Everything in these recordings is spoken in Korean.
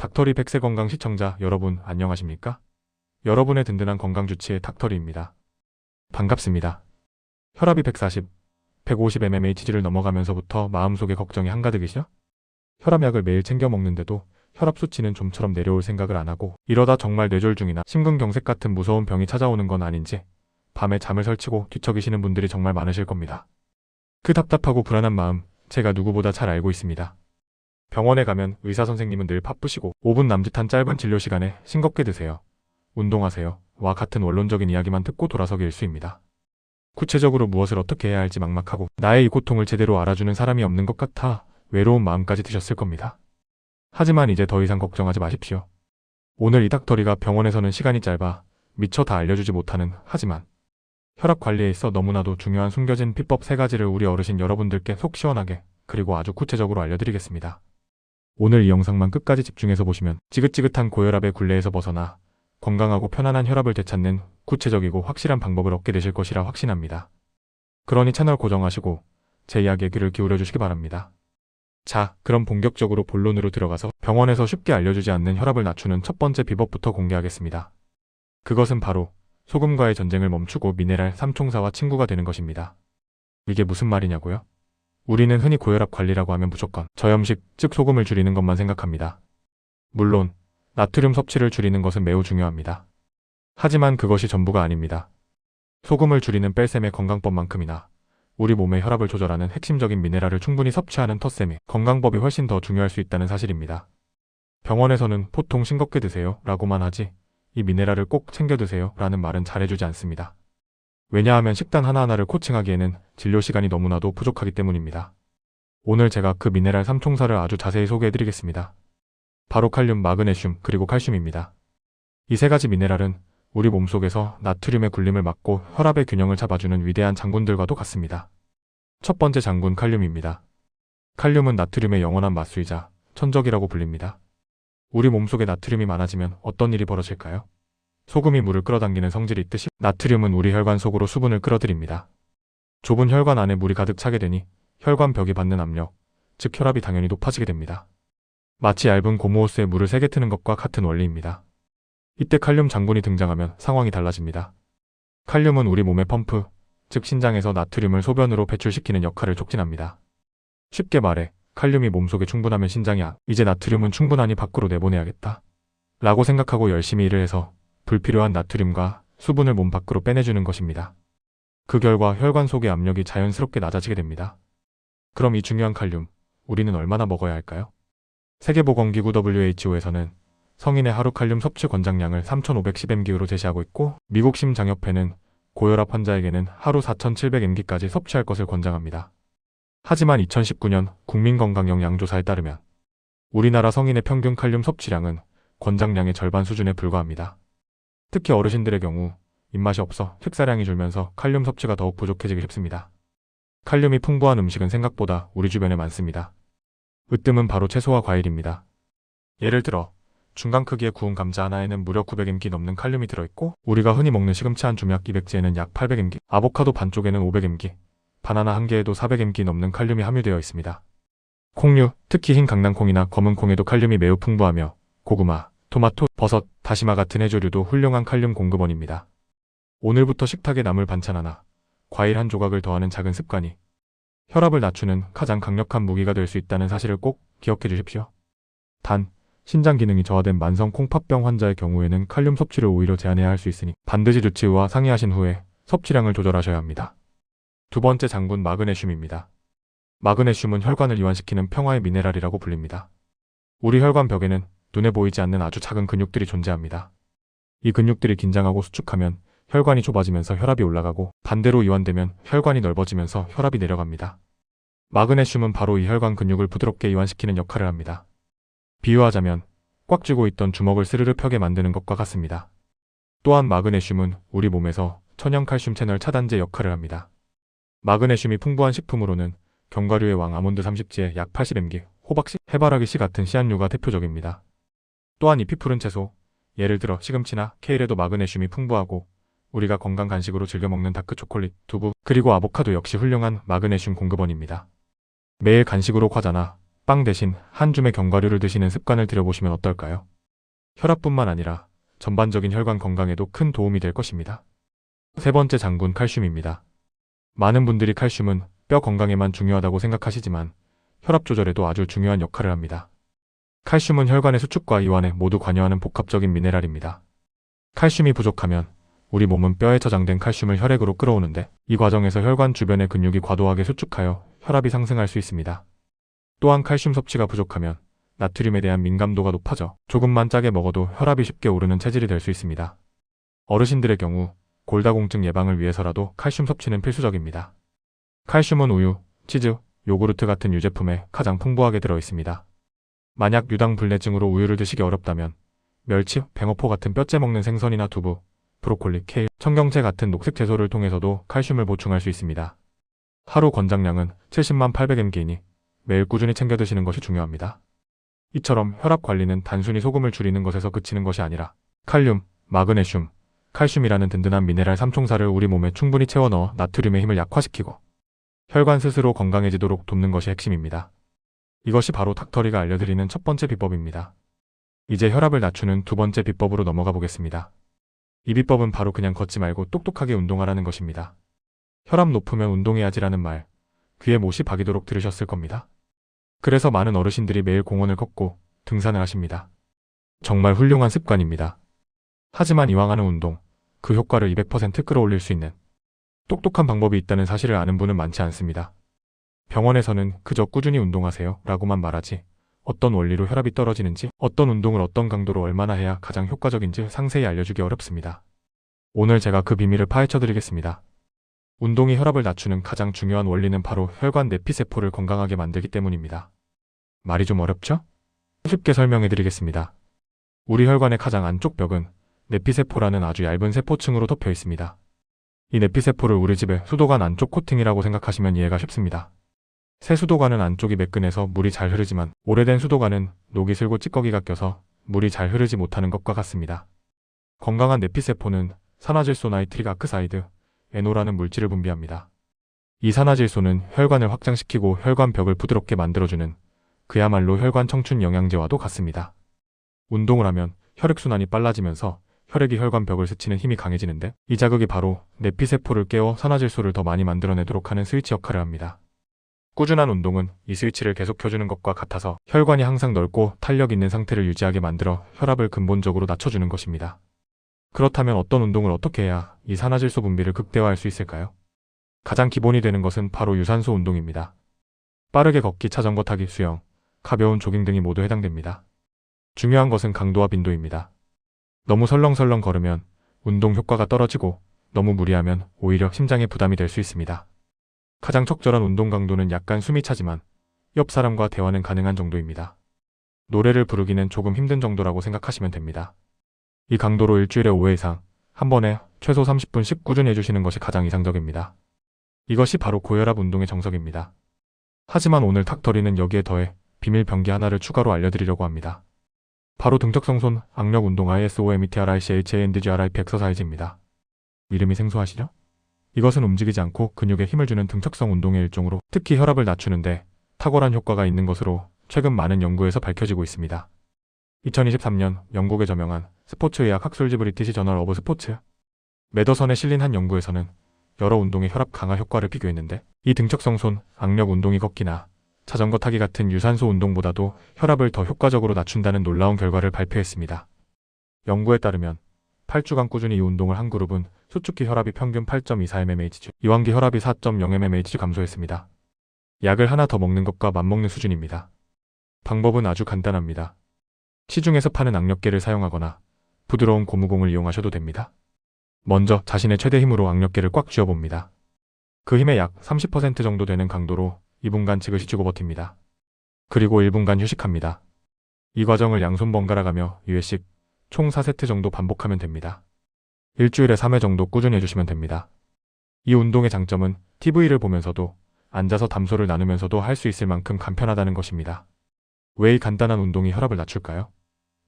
닥터리 백세 건강 시청자 여러분 안녕하십니까? 여러분의 든든한 건강 주치의 닥터리입니다. 반갑습니다. 혈압이 140, 150mmHg를 넘어가면서부터 마음속에 걱정이 한가득이시죠? 혈압약을 매일 챙겨 먹는데도 혈압 수치는 좀처럼 내려올 생각을 안 하고 이러다 정말 뇌졸중이나 심근경색 같은 무서운 병이 찾아오는 건 아닌지 밤에 잠을 설치고 뒤척이시는 분들이 정말 많으실 겁니다. 그 답답하고 불안한 마음 제가 누구보다 잘 알고 있습니다. 병원에 가면 의사 선생님은 늘 바쁘시고 5분 남짓한 짧은 진료 시간에 싱겁게 드세요. 운동하세요. 와 같은 원론적인 이야기만 듣고 돌아서기 일수입니다. 구체적으로 무엇을 어떻게 해야 할지 막막하고 나의 이 고통을 제대로 알아주는 사람이 없는 것 같아 외로운 마음까지 드셨을 겁니다. 하지만 이제 더 이상 걱정하지 마십시오. 오늘 이 닥터리가 병원에서는 시간이 짧아 미처 다 알려주지 못하는 하지만 혈압 관리에 있어 너무나도 중요한 숨겨진 비법 세 가지를 우리 어르신 여러분들께 속 시원하게 그리고 아주 구체적으로 알려드리겠습니다. 오늘 이 영상만 끝까지 집중해서 보시면 지긋지긋한 고혈압의 굴레에서 벗어나 건강하고 편안한 혈압을 되찾는 구체적이고 확실한 방법을 얻게 되실 것이라 확신합니다. 그러니 채널 고정하시고 제 이야기에 귀를 기울여 주시기 바랍니다. 자, 그럼 본격적으로 본론으로 들어가서 병원에서 쉽게 알려주지 않는 혈압을 낮추는 첫 번째 비법부터 공개하겠습니다. 그것은 바로 소금과의 전쟁을 멈추고 미네랄 삼총사와 친구가 되는 것입니다. 이게 무슨 말이냐고요? 우리는 흔히 고혈압 관리라고 하면 무조건 저염식, 즉 소금을 줄이는 것만 생각합니다. 물론 나트륨 섭취를 줄이는 것은 매우 중요합니다. 하지만 그것이 전부가 아닙니다. 소금을 줄이는 뺄셈의 건강법만큼이나 우리 몸의 혈압을 조절하는 핵심적인 미네랄을 충분히 섭취하는 텃셈의 건강법이 훨씬 더 중요할 수 있다는 사실입니다. 병원에서는 보통 싱겁게 드세요 라고만 하지 이 미네랄을 꼭 챙겨 드세요 라는 말은 잘해주지 않습니다. 왜냐하면 식단 하나하나를 코칭하기에는 진료 시간이 너무나도 부족하기 때문입니다. 오늘 제가 그 미네랄 3총사를 아주 자세히 소개해드리겠습니다. 바로 칼륨, 마그네슘, 그리고 칼슘입니다. 이 세 가지 미네랄은 우리 몸속에서 나트륨의 굴림을 막고 혈압의 균형을 잡아주는 위대한 장군들과도 같습니다. 첫 번째 장군 칼륨입니다. 칼륨은 나트륨의 영원한 맞수이자 천적이라고 불립니다. 우리 몸속에 나트륨이 많아지면 어떤 일이 벌어질까요? 소금이 물을 끌어당기는 성질이 있듯이 나트륨은 우리 혈관 속으로 수분을 끌어들입니다. 좁은 혈관 안에 물이 가득 차게 되니 혈관 벽이 받는 압력, 즉 혈압이 당연히 높아지게 됩니다. 마치 얇은 고무호스에 물을 세게 트는 것과 같은 원리입니다. 이때 칼륨 장군이 등장하면 상황이 달라집니다. 칼륨은 우리 몸의 펌프, 즉 신장에서 나트륨을 소변으로 배출시키는 역할을 촉진합니다. 쉽게 말해 칼륨이 몸속에 충분하면 신장이 아, 이제 나트륨은 충분하니 밖으로 내보내야겠다. 라고 생각하고 열심히 일을 해서 불필요한 나트륨과 수분을 몸 밖으로 빼내주는 것입니다. 그 결과 혈관 속의 압력이 자연스럽게 낮아지게 됩니다. 그럼 이 중요한 칼륨, 우리는 얼마나 먹어야 할까요? 세계보건기구 WHO에서는 성인의 하루 칼륨 섭취 권장량을 3,510mg로 제시하고 있고 미국 심장협회는 고혈압 환자에게는 하루 4,700mg까지 섭취할 것을 권장합니다. 하지만 2019년 국민건강영양조사에 따르면 우리나라 성인의 평균 칼륨 섭취량은 권장량의 절반 수준에 불과합니다. 특히 어르신들의 경우 입맛이 없어 식사량이 줄면서 칼륨 섭취가 더욱 부족해지기 쉽습니다. 칼륨이 풍부한 음식은 생각보다 우리 주변에 많습니다. 으뜸은 바로 채소와 과일입니다. 예를 들어 중간 크기의 구운 감자 하나에는 무려 900mg 넘는 칼륨이 들어있고 우리가 흔히 먹는 시금치 한 줌약 200지에는 약 800mg, 아보카도 반쪽에는 500mg, 바나나 한 개에도 400mg 넘는 칼륨이 함유되어 있습니다. 콩류, 특히 흰 강낭콩이나 검은 콩에도 칼륨이 매우 풍부하며 고구마, 토마토, 버섯, 다시마 같은 해조류도 훌륭한 칼륨 공급원입니다. 오늘부터 식탁에 나물 반찬 하나, 과일 한 조각을 더하는 작은 습관이 혈압을 낮추는 가장 강력한 무기가 될 수 있다는 사실을 꼭 기억해 주십시오. 단, 신장 기능이 저하된 만성 콩팥병 환자의 경우에는 칼륨 섭취를 오히려 제한해야 할 수 있으니 반드시 주치의와 상의하신 후에 섭취량을 조절하셔야 합니다. 두 번째 장군 마그네슘입니다. 마그네슘은 혈관을 이완시키는 평화의 미네랄이라고 불립니다. 우리 혈관 벽에는 눈에 보이지 않는 아주 작은 근육들이 존재합니다. 이 근육들이 긴장하고 수축하면 혈관이 좁아지면서 혈압이 올라가고 반대로 이완되면 혈관이 넓어지면서 혈압이 내려갑니다. 마그네슘은 바로 이 혈관 근육을 부드럽게 이완시키는 역할을 합니다. 비유하자면 꽉 쥐고 있던 주먹을 스르르 펴게 만드는 것과 같습니다. 또한 마그네슘은 우리 몸에서 천연칼슘 채널 차단제 역할을 합니다. 마그네슘이 풍부한 식품으로는 견과류의 왕 아몬드 30지에 약 80mg, 호박 씨, 해바라기 씨 같은 씨앗류가 대표적입니다. 또한 잎이 푸른 채소, 예를 들어 시금치나 케일에도 마그네슘이 풍부하고 우리가 건강 간식으로 즐겨 먹는 다크 초콜릿, 두부, 그리고 아보카도 역시 훌륭한 마그네슘 공급원입니다. 매일 간식으로 과자나 빵 대신 한 줌의 견과류를 드시는 습관을 들여보시면 어떨까요? 혈압뿐만 아니라 전반적인 혈관 건강에도 큰 도움이 될 것입니다. 세 번째 장군 칼슘입니다. 많은 분들이 칼슘은 뼈 건강에만 중요하다고 생각하시지만 혈압 조절에도 아주 중요한 역할을 합니다. 칼슘은 혈관의 수축과 이완에 모두 관여하는 복합적인 미네랄입니다. 칼슘이 부족하면 우리 몸은 뼈에 저장된 칼슘을 혈액으로 끌어오는데 이 과정에서 혈관 주변의 근육이 과도하게 수축하여 혈압이 상승할 수 있습니다. 또한 칼슘 섭취가 부족하면 나트륨에 대한 민감도가 높아져 조금만 짜게 먹어도 혈압이 쉽게 오르는 체질이 될 수 있습니다. 어르신들의 경우 골다공증 예방을 위해서라도 칼슘 섭취는 필수적입니다. 칼슘은 우유, 치즈, 요구르트 같은 유제품에 가장 풍부하게 들어 있습니다. 만약 유당 불내증으로 우유를 드시기 어렵다면 멸치, 뱅어포 같은 뼈째 먹는 생선이나 두부, 브로콜리, 케일, 청경채 같은 녹색 채소를 통해서도 칼슘을 보충할 수 있습니다. 하루 권장량은 70만 800mg이니 매일 꾸준히 챙겨 드시는 것이 중요합니다. 이처럼 혈압 관리는 단순히 소금을 줄이는 것에서 그치는 것이 아니라 칼륨, 마그네슘, 칼슘이라는 든든한 미네랄 삼총사를 우리 몸에 충분히 채워 넣어 나트륨의 힘을 약화시키고 혈관 스스로 건강해지도록 돕는 것이 핵심입니다. 이것이 바로 닥터리가 알려드리는 첫 번째 비법입니다. 이제 혈압을 낮추는 두 번째 비법으로 넘어가 보겠습니다. 이 비법은 바로 그냥 걷지 말고 똑똑하게 운동하라는 것입니다. 혈압 높으면 운동해야지라는 말, 귀에 못이 박이도록 들으셨을 겁니다. 그래서 많은 어르신들이 매일 공원을 걷고 등산을 하십니다. 정말 훌륭한 습관입니다. 하지만 이왕 하는 운동, 그 효과를 200% 끌어올릴 수 있는 똑똑한 방법이 있다는 사실을 아는 분은 많지 않습니다. 병원에서는 그저 꾸준히 운동하세요 라고만 말하지 어떤 원리로 혈압이 떨어지는지 어떤 운동을 어떤 강도로 얼마나 해야 가장 효과적인지 상세히 알려주기 어렵습니다. 오늘 제가 그 비밀을 파헤쳐 드리겠습니다. 운동이 혈압을 낮추는 가장 중요한 원리는 바로 혈관 내피세포를 건강하게 만들기 때문입니다. 말이 좀 어렵죠? 쉽게 설명해 드리겠습니다. 우리 혈관의 가장 안쪽 벽은 내피세포라는 아주 얇은 세포층으로 덮여 있습니다. 이 내피세포를 우리 집의 수도관 안쪽 코팅이라고 생각하시면 이해가 쉽습니다. 새 수도관은 안쪽이 매끈해서 물이 잘 흐르지만 오래된 수도관은 녹이 슬고 찌꺼기가 껴서 물이 잘 흐르지 못하는 것과 같습니다. 건강한 내피세포는 산화질소 나이트릭 아크사이드, 에노라는 물질을 분비합니다. 이 산화질소는 혈관을 확장시키고 혈관벽을 부드럽게 만들어주는 그야말로 혈관 청춘 영양제와도 같습니다. 운동을 하면 혈액순환이 빨라지면서 혈액이 혈관벽을 스치는 힘이 강해지는데 이 자극이 바로 내피세포를 깨워 산화질소를 더 많이 만들어내도록 하는 스위치 역할을 합니다. 꾸준한 운동은 이 스위치를 계속 켜주는 것과 같아서 혈관이 항상 넓고 탄력 있는 상태를 유지하게 만들어 혈압을 근본적으로 낮춰주는 것입니다. 그렇다면 어떤 운동을 어떻게 해야 이 산화질소 분비를 극대화할 수 있을까요? 가장 기본이 되는 것은 바로 유산소 운동입니다. 빠르게 걷기, 자전거 타기, 수영, 가벼운 조깅 등이 모두 해당됩니다. 중요한 것은 강도와 빈도입니다. 너무 설렁설렁 걸으면 운동 효과가 떨어지고 너무 무리하면 오히려 심장에 부담이 될 수 있습니다. 가장 적절한 운동 강도는 약간 숨이 차지만 옆 사람과 대화는 가능한 정도입니다. 노래를 부르기는 조금 힘든 정도라고 생각하시면 됩니다. 이 강도로 일주일에 5회 이상, 한 번에 최소 30분씩 꾸준히 해주시는 것이 가장 이상적입니다. 이것이 바로 고혈압 운동의 정석입니다. 하지만 오늘 탁터리는 여기에 더해 비밀 병기 하나를 추가로 알려드리려고 합니다. 바로 등적성손 악력 운동 ISOMETRICHANDGRIP 엑서사이즈입니다. 이름이 생소하시죠? 이것은 움직이지 않고 근육에 힘을 주는 등척성 운동의 일종으로 특히 혈압을 낮추는데 탁월한 효과가 있는 것으로 최근 많은 연구에서 밝혀지고 있습니다. 2023년 영국에 저명한 스포츠의학 학술지 브리티시 저널 오브 스포츠 매더선에 실린 한 연구에서는 여러 운동의 혈압 강화 효과를 비교했는데 이 등척성 손, 악력 운동이 걷기나 자전거 타기 같은 유산소 운동보다도 혈압을 더 효과적으로 낮춘다는 놀라운 결과를 발표했습니다. 연구에 따르면 8주간 꾸준히 이 운동을 한 그룹은 수축기 혈압이 평균 8.24mm주, 이완기 혈압이 4.0mm주 감소했습니다. 약을 하나 더 먹는 것과 맞먹는 수준입니다. 방법은 아주 간단합니다. 시중에서 파는 악력계를 사용하거나 부드러운 고무공을 이용하셔도 됩니다. 먼저 자신의 최대 힘으로 악력계를 꽉 쥐어봅니다. 그 힘의 약 30% 정도 되는 강도로 2분간 지그시 쥐고 버팁니다. 그리고 1분간 휴식합니다. 이 과정을 양손 번갈아 가며 2회씩 총 4세트 정도 반복하면 됩니다. 일주일에 3회 정도 꾸준히 해주시면 됩니다. 이 운동의 장점은 TV를 보면서도 앉아서 담소를 나누면서도 할 수 있을 만큼 간편하다는 것입니다. 왜 이 간단한 운동이 혈압을 낮출까요?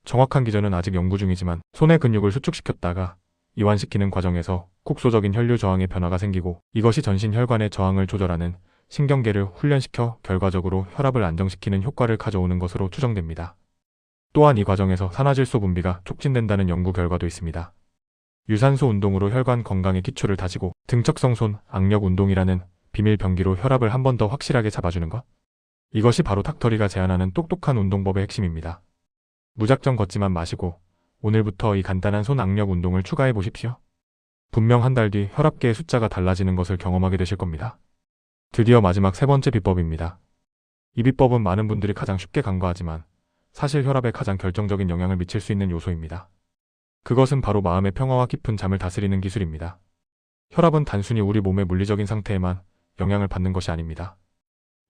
정확한 기전은 아직 연구 중이지만 손의 근육을 수축시켰다가 이완시키는 과정에서 국소적인 혈류 저항의 변화가 생기고 이것이 전신 혈관의 저항을 조절하는 신경계를 훈련시켜 결과적으로 혈압을 안정시키는 효과를 가져오는 것으로 추정됩니다. 또한 이 과정에서 산화질소 분비가 촉진된다는 연구 결과도 있습니다. 유산소 운동으로 혈관 건강의 기초를 다지고 등척성손 악력 운동이라는 비밀 병기로 혈압을 한 번 더 확실하게 잡아주는 것? 이것이 바로 닥터리가 제안하는 똑똑한 운동법의 핵심입니다. 무작정 걷지만 마시고 오늘부터 이 간단한 손 악력 운동을 추가해 보십시오. 분명 한 달 뒤 혈압계의 숫자가 달라지는 것을 경험하게 되실 겁니다. 드디어 마지막 세 번째 비법입니다. 이 비법은 많은 분들이 가장 쉽게 간과하지만 사실 혈압에 가장 결정적인 영향을 미칠 수 있는 요소입니다. 그것은 바로 마음의 평화와 깊은 잠을 다스리는 기술입니다. 혈압은 단순히 우리 몸의 물리적인 상태에만 영향을 받는 것이 아닙니다.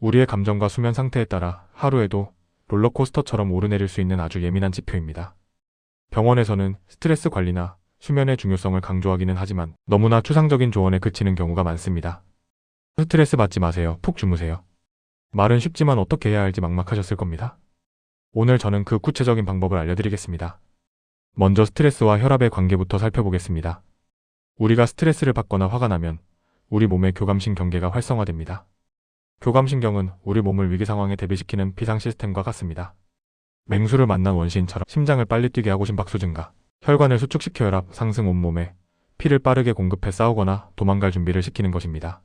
우리의 감정과 수면 상태에 따라 하루에도 롤러코스터처럼 오르내릴 수 있는 아주 예민한 지표입니다. 병원에서는 스트레스 관리나 수면의 중요성을 강조하기는 하지만 너무나 추상적인 조언에 그치는 경우가 많습니다. 스트레스 받지 마세요. 푹 주무세요. 말은 쉽지만 어떻게 해야 할지 막막하셨을 겁니다. 오늘 저는 그 구체적인 방법을 알려드리겠습니다. 먼저 스트레스와 혈압의 관계부터 살펴보겠습니다. 우리가 스트레스를 받거나 화가 나면 우리 몸의 교감신 경계가 활성화됩니다. 교감신경은 우리 몸을 위기 상황에 대비시키는 비상 시스템과 같습니다. 맹수를 만난 원시인처럼 심장을 빨리 뛰게 하고 심박수 증가, 혈관을 수축시켜 혈압 상승 온몸에 피를 빠르게 공급해 싸우거나 도망갈 준비를 시키는 것입니다.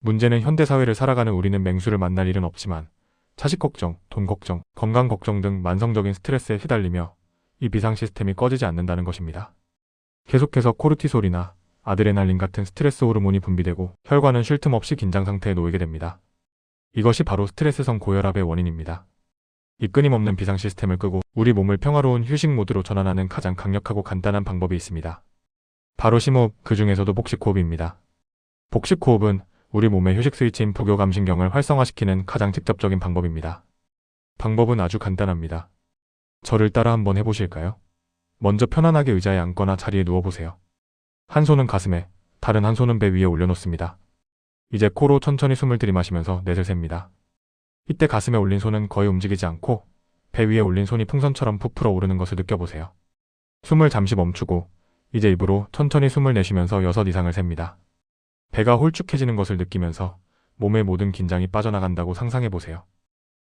문제는 현대사회를 살아가는 우리는 맹수를 만날 일은 없지만 자식 걱정, 돈 걱정, 건강 걱정 등 만성적인 스트레스에 휘달리며 이 비상 시스템이 꺼지지 않는다는 것입니다. 계속해서 코르티솔이나 아드레날린 같은 스트레스 호르몬이 분비되고 혈관은 쉴 틈 없이 긴장 상태에 놓이게 됩니다. 이것이 바로 스트레스성 고혈압의 원인입니다. 이 끊임없는 비상 시스템을 끄고 우리 몸을 평화로운 휴식 모드로 전환하는 가장 강력하고 간단한 방법이 있습니다. 바로 심호흡, 그 중에서도 복식호흡입니다. 복식호흡은 우리 몸의 휴식 스위치인 부교감신경을 활성화시키는 가장 직접적인 방법입니다. 방법은 아주 간단합니다. 저를 따라 한번 해보실까요? 먼저 편안하게 의자에 앉거나 자리에 누워보세요. 한 손은 가슴에, 다른 한 손은 배 위에 올려놓습니다. 이제 코로 천천히 숨을 들이마시면서 넷을 셉니다. 이때 가슴에 올린 손은 거의 움직이지 않고 배 위에 올린 손이 풍선처럼 부풀어 오르는 것을 느껴보세요. 숨을 잠시 멈추고 이제 입으로 천천히 숨을 내쉬면서 6 이상을 셉니다. 배가 홀쭉해지는 것을 느끼면서 몸의 모든 긴장이 빠져나간다고 상상해보세요.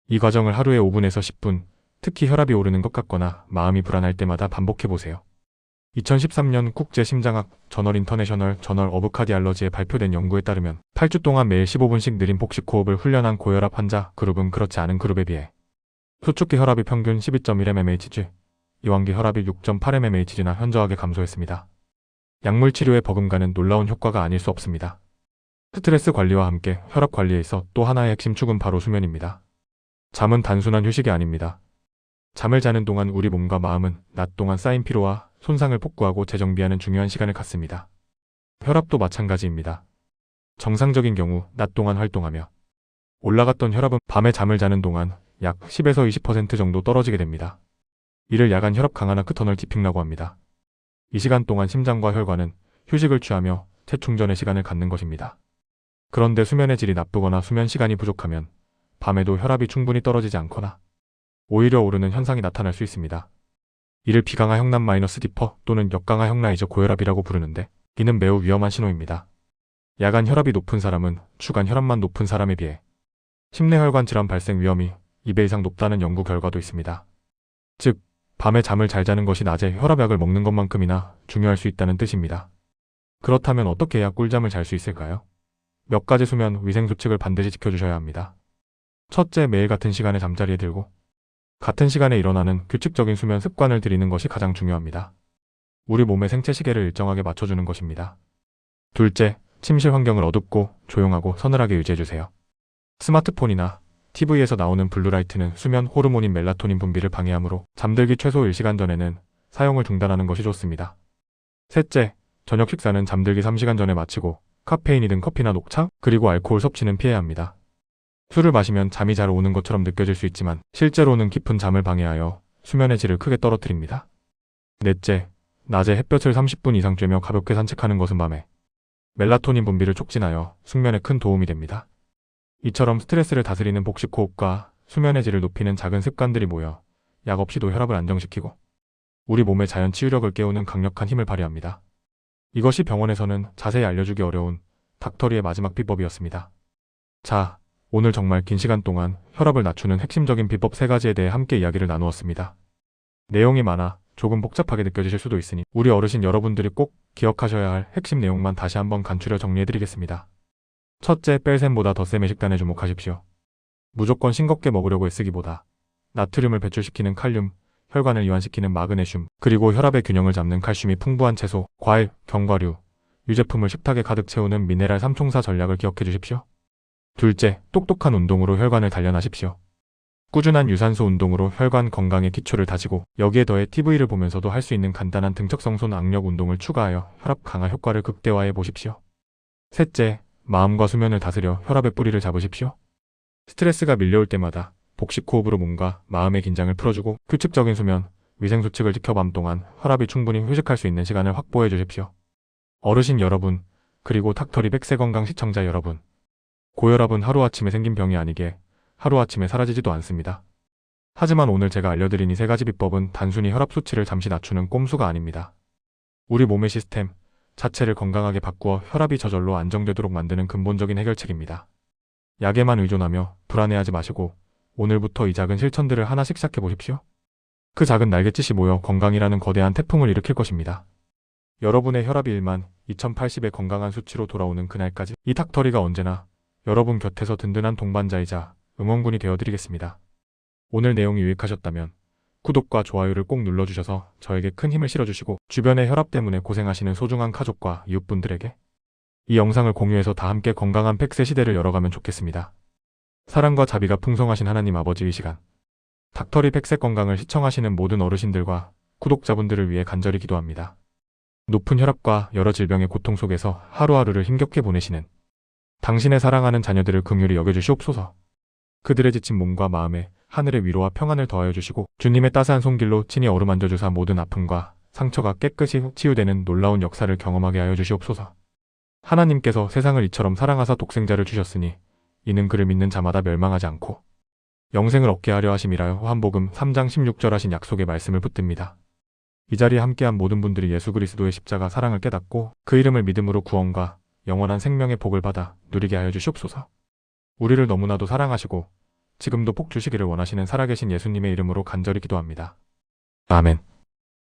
이 과정을 하루에 5분에서 10분, 특히 혈압이 오르는 것 같거나 마음이 불안할 때마다 반복해보세요. 2013년 국제심장학 저널 인터내셔널 저널 오브 카디알러지에 발표된 연구에 따르면 8주 동안 매일 15분씩 느린 복식 호흡을 훈련한 고혈압 환자 그룹은 그렇지 않은 그룹에 비해 수축기 혈압이 평균 12.1mmHg, 이완기 혈압이 6.8mmHg나 현저하게 감소했습니다. 약물 치료에 버금가는 놀라운 효과가 아닐 수 없습니다. 스트레스 관리와 함께 혈압 관리에 있어 또 하나의 핵심 축은 바로 수면입니다. 잠은 단순한 휴식이 아닙니다. 잠을 자는 동안 우리 몸과 마음은 낮 동안 쌓인 피로와 손상을 복구하고 재정비하는 중요한 시간을 갖습니다. 혈압도 마찬가지입니다. 정상적인 경우 낮 동안 활동하며 올라갔던 혈압은 밤에 잠을 자는 동안 약 10에서 20% 정도 떨어지게 됩니다. 이를 야간 혈압 강화나 크터널 디핑이라고 합니다. 이 시간 동안 심장과 혈관은 휴식을 취하며 재충전의 시간을 갖는 것입니다. 그런데 수면의 질이 나쁘거나 수면 시간이 부족하면 밤에도 혈압이 충분히 떨어지지 않거나 오히려 오르는 현상이 나타날 수 있습니다. 이를 비강화 형난 마이너스 디퍼 또는 역강화 형라이저 고혈압이라고 부르는데 이는 매우 위험한 신호입니다. 야간 혈압이 높은 사람은 주간 혈압만 높은 사람에 비해 심내혈관 질환 발생 위험이 2배 이상 높다는 연구 결과도 있습니다. 즉, 밤에 잠을 잘 자는 것이 낮에 혈압약을 먹는 것만큼이나 중요할 수 있다는 뜻입니다. 그렇다면 어떻게 해야 꿀잠을 잘 수 있을까요? 몇 가지 수면 위생 수칙을 반드시 지켜주셔야 합니다. 첫째, 매일 같은 시간에 잠자리에 들고 같은 시간에 일어나는 규칙적인 수면 습관을 들이는 것이 가장 중요합니다. 우리 몸의 생체 시계를 일정하게 맞춰주는 것입니다. 둘째, 침실 환경을 어둡고 조용하고 서늘하게 유지해주세요. 스마트폰이나 TV에서 나오는 블루라이트는 수면 호르몬인 멜라토닌 분비를 방해하므로 잠들기 최소 1시간 전에는 사용을 중단하는 것이 좋습니다. 셋째, 저녁 식사는 잠들기 3시간 전에 마치고 카페인이든 커피나 녹차, 그리고 알코올 섭취는 피해야 합니다. 술을 마시면 잠이 잘 오는 것처럼 느껴질 수 있지만 실제로는 깊은 잠을 방해하여 수면의 질을 크게 떨어뜨립니다. 넷째, 낮에 햇볕을 30분 이상 쬐며 가볍게 산책하는 것은 밤에 멜라토닌 분비를 촉진하여 숙면에 큰 도움이 됩니다. 이처럼 스트레스를 다스리는 복식 호흡과 수면의 질을 높이는 작은 습관들이 모여 약 없이도 혈압을 안정시키고 우리 몸의 자연 치유력을 깨우는 강력한 힘을 발휘합니다. 이것이 병원에서는 자세히 알려주기 어려운 닥터리의 마지막 비법이었습니다. 자, 오늘 정말 긴 시간 동안 혈압을 낮추는 핵심적인 비법 세 가지에 대해 함께 이야기를 나누었습니다. 내용이 많아 조금 복잡하게 느껴지실 수도 있으니 우리 어르신 여러분들이 꼭 기억하셔야 할 핵심 내용만 다시 한번 간추려 정리해드리겠습니다. 첫째, 뺄셈보다 덧셈의 식단에 주목하십시오. 무조건 싱겁게 먹으려고 애쓰기보다 나트륨을 배출시키는 칼륨, 혈관을 이완시키는 마그네슘, 그리고 혈압의 균형을 잡는 칼슘이 풍부한 채소, 과일, 견과류, 유제품을 식탁에 가득 채우는 미네랄 삼총사 전략을 기억해 주십시오. 둘째, 똑똑한 운동으로 혈관을 단련하십시오. 꾸준한 유산소 운동으로 혈관 건강의 기초를 다지고 여기에 더해 TV를 보면서도 할 수 있는 간단한 등척성손 악력 운동을 추가하여 혈압 강화 효과를 극대화해 보십시오. 셋째, 마음과 수면을 다스려 혈압의 뿌리를 잡으십시오. 스트레스가 밀려올 때마다 복식 호흡으로 몸과 마음의 긴장을 풀어주고 규칙적인 수면, 위생 수칙을 지켜 밤 동안 혈압이 충분히 휴식할 수 있는 시간을 확보해 주십시오. 어르신 여러분, 그리고 탁터리 백세 건강 시청자 여러분. 고혈압은 하루아침에 생긴 병이 아니게 하루아침에 사라지지도 않습니다. 하지만 오늘 제가 알려드린 이 세 가지 비법은 단순히 혈압 수치를 잠시 낮추는 꼼수가 아닙니다. 우리 몸의 시스템 자체를 건강하게 바꾸어 혈압이 저절로 안정되도록 만드는 근본적인 해결책입니다. 약에만 의존하며 불안해하지 마시고 오늘부터 이 작은 실천들을 하나씩 시작해 보십시오. 그 작은 날갯짓이 모여 건강이라는 거대한 태풍을 일으킬 것입니다. 여러분의 혈압이 1만 2080의 건강한 수치로 돌아오는 그날까지 이 탁터리가 언제나 여러분 곁에서 든든한 동반자이자 응원군이 되어드리겠습니다. 오늘 내용이 유익하셨다면 구독과 좋아요를 꼭 눌러주셔서 저에게 큰 힘을 실어주시고 주변의 혈압 때문에 고생하시는 소중한 가족과 이웃분들에게 이 영상을 공유해서 다 함께 건강한 100세 시대를 열어가면 좋겠습니다. 사랑과 자비가 풍성하신 하나님 아버지 이 시간 닥터리 100세 건강을 시청하시는 모든 어르신들과 구독자분들을 위해 간절히 기도합니다. 높은 혈압과 여러 질병의 고통 속에서 하루하루를 힘겹게 보내시는 당신의 사랑하는 자녀들을 긍휼히 여겨주시옵소서. 그들의 지친 몸과 마음에 하늘의 위로와 평안을 더하여 주시고 주님의 따스한 손길로 친히 어루만져 주사 모든 아픔과 상처가 깨끗이 치유되는 놀라운 역사를 경험하게 하여 주시옵소서. 하나님께서 세상을 이처럼 사랑하사 독생자를 주셨으니 이는 그를 믿는 자마다 멸망하지 않고 영생을 얻게 하려 하심이라요. 요한복음 3장 16절 하신 약속의 말씀을 붙듭니다. 이 자리에 함께한 모든 분들이 예수 그리스도의 십자가 사랑을 깨닫고 그 이름을 믿음으로 구원과 영원한 생명의 복을 받아 누리게 하여 주시옵소서. 우리를 너무나도 사랑하시고 지금도 복 주시기를 원하시는 살아계신 예수님의 이름으로 간절히 기도합니다. 아멘.